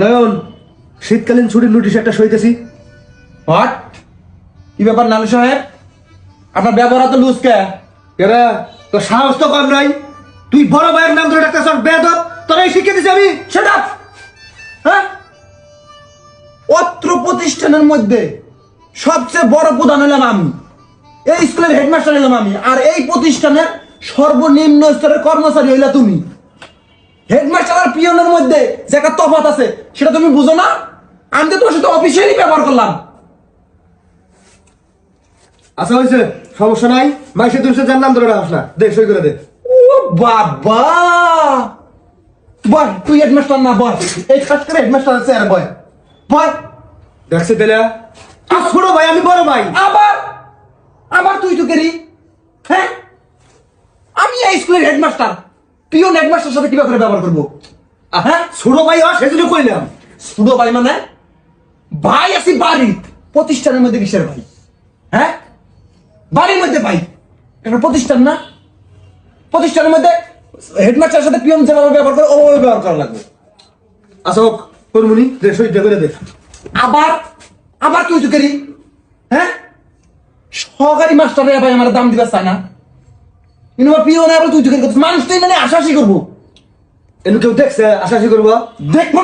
নয়ন শীতকালীন ছুটির নোটিশ একটা সইতেছি। হোয়াট কি ব্যাপার নানু সাহেব? আপনার ব্যবহার তো লুজ কে? কেরা তোর সাহস তো কম নাই। তুই বড় ভাইয়ের নাম ধরে ডাকতেছ বেদব। তোরা এই শিক্ষা দিছি আমি। সেটা হ্যাঁ? অত্র প্রতিষ্ঠানের মধ্যে সবচেয়ে বড় প্রধান হলাম আমি। এই স্কুলের হেডমাস্টার হলাম আমি। আর এই প্রতিষ্ঠানের সর্বনিম্ন স্তরের কর্মচারী হইলা তুমি। হেডমাস্টার আর পিয়নের মধ্যে যে একটা তফাৎ আছে সেটা তুমি বুঝো না? আমি তো তোমার সাথে অফিসিয়ালি ব্যবহার করলাম। আচ্ছা হয়েছে। সমস্যা নাই। মাইসে তুই যার নাম ধরে ডাকস না। দে সই করে দে। ও বাবা! বয় তুই হেডমাস্টার না বয় এই খাস করে হেডমাস্টার আছে আর বয়। বয়। দেখছে তেলে? তুই ছোট ভাই আমি বড় ভাই। আবার? আবার তুই তো কেরি? হ্যাঁ? আমি এই স্কুলের হেডমাস্টার পিওন হেডমাস্টার সাথে কীভাবে করে ব্যবহার করব? হ্যাঁ? ছোট ভাই আর সেজন্য কইলাম। শুধু ভাই মানে? ভাই আছি বাড়ি প্রতিষ্ঠানের মধ্যে কিসের ভাই? হ্যাঁ? বাড়ির মধ্যে ভাই। এটা প্রতিষ্ঠান না? প্রতিষ্ঠানের মধ্যে হেডমাস্টারের সাথে পিওন যেভাবে ব্যবহার করে, ওভাবে ব্যবহার করা লাগবে। আচ্ছা হোক, করমুনি করে দে। আবার আবার কেউ চুকেরি হ্যাঁ? সহকারী মাস্টারে ভাই আমার দাম দিবার চায় না। কিন্তু আমার না তুই চুকেরি করছিস মানুষ তো মানে আশাশি করব। এনু কেউ দেখছে আশাশি করব? দেখব।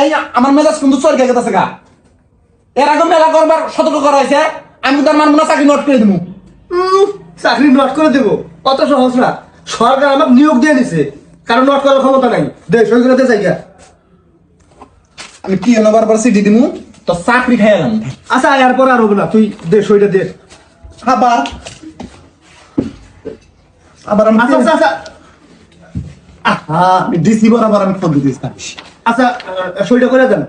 এই, আমার মেজাজ কিন্তু গেছে গেছে গা। এর আগে মেলা করবার সতর্ক করা হয়েছে, আমি তার মানবো না, চাকরি নোট করে দেবো। চাকরি নট করে দেবো। অত সহজ না। সরকার আমাকে নিয়োগ দিয়ে দিছে। কারণ নট করার ক্ষমতা নাই। দে, সই করে দে জায়গা। আমি কি নবার পর সিটি দিমু, তো চাকরি খাই এলাম আচ্ছা এর পর আর হবে না। তুই দে, সইটা দে। আবার আবার আমি আচ্ছা আচ্ছা আচ্ছা। আহা, ডিসি বরাবর আমি খোঁজ দিতে আচ্ছা সইটা করে দেন।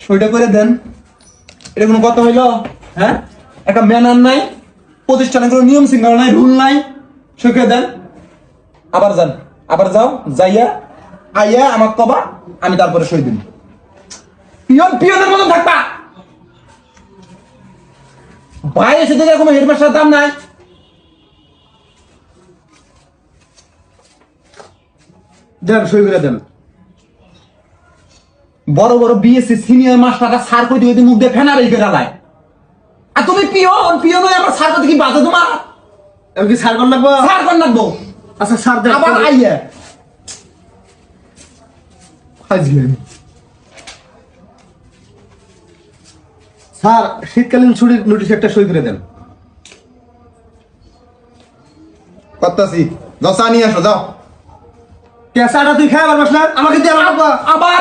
সইটা করে দেন। এটা কোনো কথা হইল? হ্যাঁ? একটা ম্যানার নাই প্রতিষ্ঠানে কোনো নিয়ম শৃঙ্খলা নাই রুল নাই। সই করে দেন। আবার যান। আবার যাও যাইয়া আইয়া আমার কবা আমি তারপরে সই দিন পিয়ন পিয়নের মতন থাকবা। ভাই এসে কোনো হেডমাস্টার দাম নাই। দেন সই করে দেন। বড় বড় বিএসসি সিনিয়র মাস্টাররা সার কইতে কইতে মুখ দিয়ে ফেনা রেখে আর তুমি পিয়ন পিয়ন হয়ে আমার সার কইতে কি বাজে তোমার? আমি কি সার কর লাগবো? সার কর নাকবো আচ্ছা সার দেন আবার আইয়া। হাজলেন স্যার শীতকালীন ছুটির নোটিশ একটা সই করে দেন। করতাছি। চা নিয়ে আসো যাও। কেসাটা তুই খাই পারবাস আমাকে দিয়ে আবার?